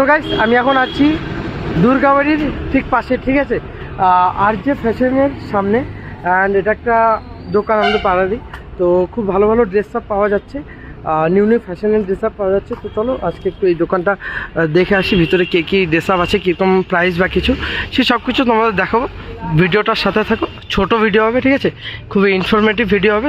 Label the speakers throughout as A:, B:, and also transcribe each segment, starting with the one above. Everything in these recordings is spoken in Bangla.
A: সো গাইস আমি এখন আছি দুর্গাবাড়ির ঠিক পাশে, ঠিক আছে? আর যে ফ্যাশনের সামনে অ্যান্ড এটা একটা দোকান আমাদের পাড়ারই। তো খুব ভালো ভালো ড্রেস আপ পাওয়া যাচ্ছে। নিউ নিউ ফ্যাশনের ড্রেস আপ পাওয়া যাচ্ছে। তো চলো, আজকে একটু এই দোকানটা দেখে আসি ভিতরে কে কী ড্রেস আপ আছে, কীরকম প্রাইস বা কিছু। সে সব কিছু তোমাদের দেখাবো। ভিডিওটার সাথে থাকো। ছোট ভিডিও হবে, ঠিক আছে? খুবই ইনফরমেটিভ ভিডিও হবে।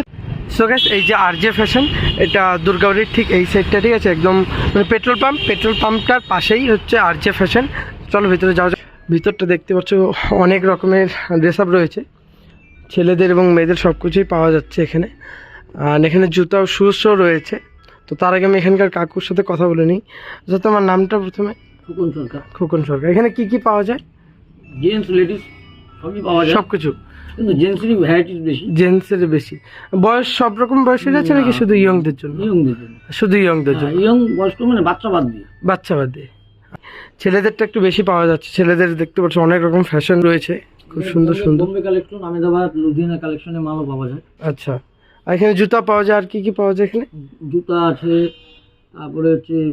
A: সো গ্যাস এই যে আর জে ফ্যাশন এটা দুর্গাবাড়ির ঠিক এই সাইডটা ঠিক আছে? একদম মানে পেট্রোল পাম্প পেট্রোল পাম্পটার পাশেই হচ্ছে আর জে ফ্যাশন চলো ভিতরে যাওয়া যাক। ভিতরটা দেখতে পাচ্ছ অনেক রকমের ড্রেস আপ রয়েছে। ছেলেদের এবং মেয়েদের সব কিছুই পাওয়া যাচ্ছে এখানে। আর এখানে জুতা ও শুজও রয়েছে। তো তার আগে আমি এখানকার কাকুর সাথে কথা বলে নিই। আচ্ছা তোমার নামটা প্রথমে?
B: ফুকন সরকার।
A: খোকন সরকার। এখানে কি কি পাওয়া যায়?
B: জেন্টস লেডিস সবই পাওয়া যায়।
A: সব কিছু
B: কিন্তু জেন্টসেরই ভ্যারাইটিস বেশি।
A: জেন্টসের বেশি। বয়স সব রকম বয়সের আছে নাকি শুধু ইয়ংদের জন্য?
B: ইয়ংদের জন্য।
A: শুধু ইয়ংদের জন্য?
B: ইয়ং বয়স্ক মানে বাচ্চা বাদ দিয়ে।
A: বাচ্চা বাদে ছেলেদেরটা একটু বেশি পাওয়া যাচ্ছে। ছেলেদের দেখতে পাচ্ছ অনেক রকম ফ্যাশন রয়েছে। খুব সুন্দর সুন্দর।
B: বোম্বে কালেকশন আমেদাবাদ লুধিয়ানা কালেকশনে মালও পাওয়া যায়।
A: আচ্ছা। আর এখানে জুতা পাওয়া যায় আর কি কি পাওয়া যায় এখানে?
B: জুতা আছে তারপরে হচ্ছে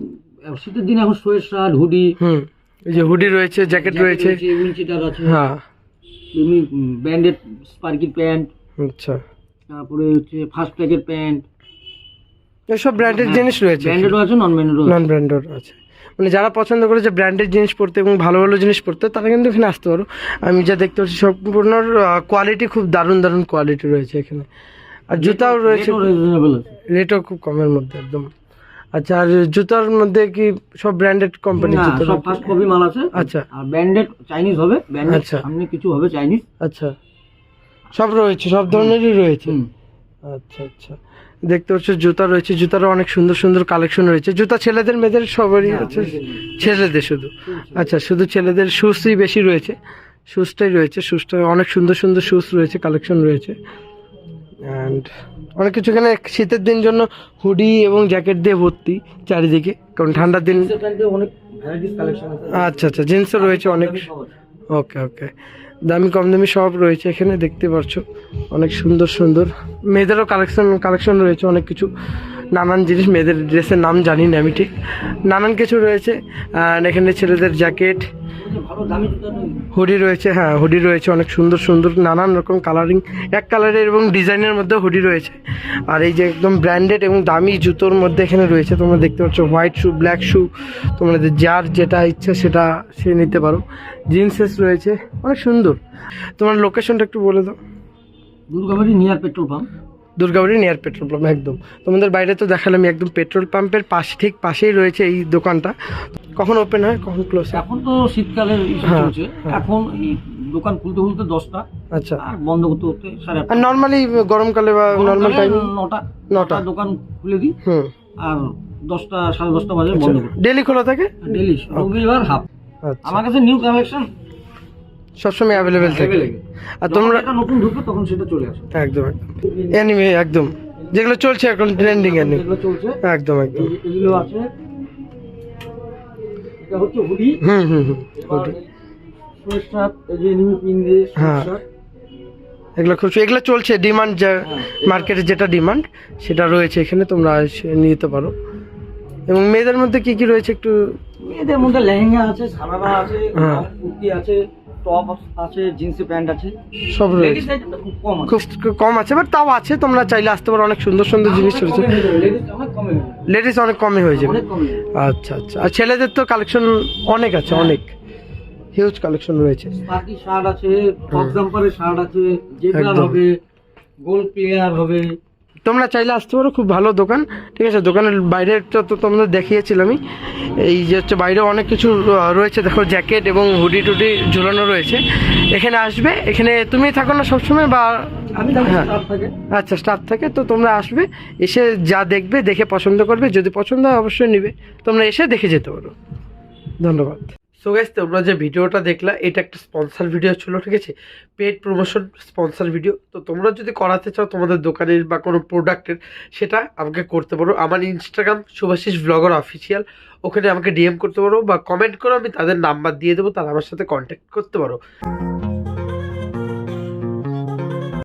B: শীতের দিনে এখন সোয়েট শার্ট হুডি।
A: হুম। এই যে হুডি রয়েছে জ্যাকেট রয়েছে।
B: আছে।
A: হ্যাঁ।
B: এমনি ব্র্যান্ডেড স্পার্কি প্যান্ট
A: আচ্ছা।
B: তারপরে হচ্ছে ফার্স্ট প্যাকের প্যান্ট
A: এসব ব্র্যান্ডেড জিনিস রয়েছে।
B: ব্র্যান্ডেডও আছে নন ব্র্যান্ডেডও
A: নন ব্র্যান্ডেড আছে। মানে যারা পছন্দ করে যে ব্র্যান্ডেড জিনিস পরতে এবং ভালো ভালো জিনিস পরতে তারা কিন্তু এখানে আসতে পারো। আমি যা দেখতে পাচ্ছি সম্পূর্ণ কোয়ালিটি খুব দারুণ দারুণ কোয়ালিটি রয়েছে এখানে। আর জুতাও রয়েছে রেটও খুব কমের মধ্যে একদম। আচ্ছা আর জুতার মধ্যে কি সব ব্র্যান্ডেড কোম্পানির
B: না,
A: জুতো
B: সব ফার্স্ট কপি মাল আছে।
A: আচ্ছা।
B: আর ব্র্যান্ডেড চাইনিজ হবে ব্র্যান্ডেড
A: আচ্ছা।
B: সামনে কিছু হবে চাইনিজ
A: আচ্ছা। সব রয়েছে সব ধরনেরই রয়েছে? আচ্ছা আচ্ছা। দেখতে পাচ্ছ জুতা রয়েছে জুতারও অনেক সুন্দর সুন্দর কালেকশন রয়েছে। জুতা ছেলেদের মেয়েদের সবারই আছে। ছেলেদের শুধু। আচ্ছা শুধু ছেলেদের শুজই বেশি রয়েছে। শুজটাই রয়েছে শুজটা অনেক সুন্দর সুন্দর শুজ রয়েছে কালেকশন রয়েছে। অ্যান্ড অনেক কিছু এখানে শীতের দিন জন্য হুডি এবং জ্যাকেট দিয়ে ভর্তি চারিদিকে কারণ ঠান্ডার দিন
B: অনেক কালেকশন
A: আচ্ছা আচ্ছা জিন্সও রয়েছে অনেক ওকে ওকে। দামি কম দামি সব রয়েছে এখানে দেখতে পাচ্ছ অনেক সুন্দর সুন্দর। মেয়েদেরও কালেকশন কালেকশন রয়েছে অনেক কিছু। নানান জিনিস, মেয়েদের ড্রেসের নাম জানি না আমি ঠিক। নানান কিছু রয়েছে এখানে ছেলেদের জ্যাকেট, হুডি রয়েছে হ্যাঁ হুডি রয়েছে, অনেক সুন্দর সুন্দর, নানান রকম কালারিং এক কালারের এবং ডিজাইনের মধ্যে হুডি রয়েছে। আর এই যে একদম ব্র্যান্ডেড এবং দামি জুতোর মধ্যে এখানে রয়েছে, তোমরা দেখতে পাচ্ছ হোয়াইট শু ব্ল্যাক শু তোমাদের যার যেটা ইচ্ছা সেটা সে নিতে পারো। জিন্সেস রয়েছে, অনেক সুন্দর। তোমার লোকেশনটা একটু বলে দাও।
B: Durgabari near petrol pump
A: Durgabari near petrol pump একদম। তোমাদের বাইরে তো দেখালাম একদম পেট্রোল পাম্পের পাশে ঠিক পাশেই রয়েছে এই দোকানটা। কখন ওপেন হয় কখন ক্লোজ
B: এখন তো শীতকালের ইস্যু
A: হ্যাঁ,
B: চলছে।
A: হ্যাঁ।
B: এখন এই দোকান খুলতে খুলতে দশটা
A: আচ্ছা।
B: আর বন্ধ করতে করতে সাড়ে
A: আর নর্মালি গরমকালে বা নর্মাল টাইম
B: নটা
A: নটা।
B: দোকান খুলে দিই।
A: হুম।
B: আর দশটা সাড়ে দশটা বাজে বন্ধ করি।
A: ডেলি খোলা থাকে?
B: ডেলি রবিবার হাফ।
A: আচ্ছা।
B: আমার কাছে নিউ কালেকশন
A: সবসময় অ্যাভেলেবেল থাকে। আর তোমরা
B: নতুন ঢুকে তখন সেটা চলে আসে
A: একদম একদম। অ্যানিমে একদম। যেগুলো চলছে এখন ট্রেন্ডিং অ্যানিমে
B: চলছে
A: একদম একদম।
B: এগুলো আছে। এটা হচ্ছে হুডি
A: হুম হুম হুম।
B: এবার সোয়েটার এই যে এনিমি পিন দিয়ে
A: হ্যাঁ।
B: সোয়েটার
A: এগুলো খুব এগুলো চলছে ডিমান্ড যা
B: হ্যাঁ।
A: মার্কেটে যেটা ডিমান্ড সেটা রয়েছে এখানে তোমরা নিতে পারো। এবং মেয়েদের মধ্যে কি কি রয়েছে একটু
B: মেয়েদের মধ্যে লেহেঙ্গা আছে সারারা আছে
A: হ্যাঁ।
B: কুর্তি আছে টপ আছে জিন্সের প্যান্ট আছে।
A: সব রয়েছে।
B: লেডিস আইটেমটা খুব কম আছে।
A: খুব খুব কম আছে বাট তাও আছে তোমরা চাইলে আসতে পারো অনেক সুন্দর সুন্দর জিনিস রয়েছে।
B: লেডিস অনেক কমে হয়ে যাবে।
A: লেডিস অনেক কমে হয়ে যাবে।
B: অনেক কমে
A: আচ্ছা আচ্ছা। আর ছেলেদের তো কালেকশন অনেক আছে অনেক। হিউজ কালেকশন রয়েছে।
B: স্পার্কি শার্ট আছে টপ জাম্পারের শার্ট আছে জেব্রার
A: একদম।
B: হবে গোল প্লেয়ার হবে।
A: তোমরা চাইলে আসতে পারো খুব ভালো দোকান। ঠিক আছে দোকানের বাইরেটা তো তোমাদের দেখিয়েছিলামই এই যে হচ্ছে বাইরে অনেক কিছু রয়েছে। দেখো জ্যাকেট এবং হুডি টুডি ঝুলানো রয়েছে। এখানে আসবে। এখানে তুমি থাকো না সবসময় বা হ্যাঁ।
B: থাকে।
A: আচ্ছা স্টাফ থাকে তো তোমরা আসবে। এসে যা দেখবে দেখে পছন্দ করবে। যদি পছন্দ হয় অবশ্যই নিবে। তোমরা এসে দেখে যেতে পারো। ধন্যবাদ। সো গাইস তোমরা যে ভিডিওটা দেখলা, এটা একটা স্পন্সর ভিডিও ছিল, ঠিক আছে? পেড প্রমোশন স্পন্সর ভিডিও তো তোমরা যদি করাতে চাও তোমাদের দোকানের বা কোনো প্রোডাক্টের সেটা আমাকে করতে পারো। আমার ইনস্টাগ্রাম শুভাশিস ব্লগার অফিসিয়াল ওখানে আমাকে ডিএম করতে পারো বা কমেন্ট করো, আমি তাদের নাম্বার দিয়ে দেবো, তারা আমার সাথে কন্ট্যাক্ট করতে পারো।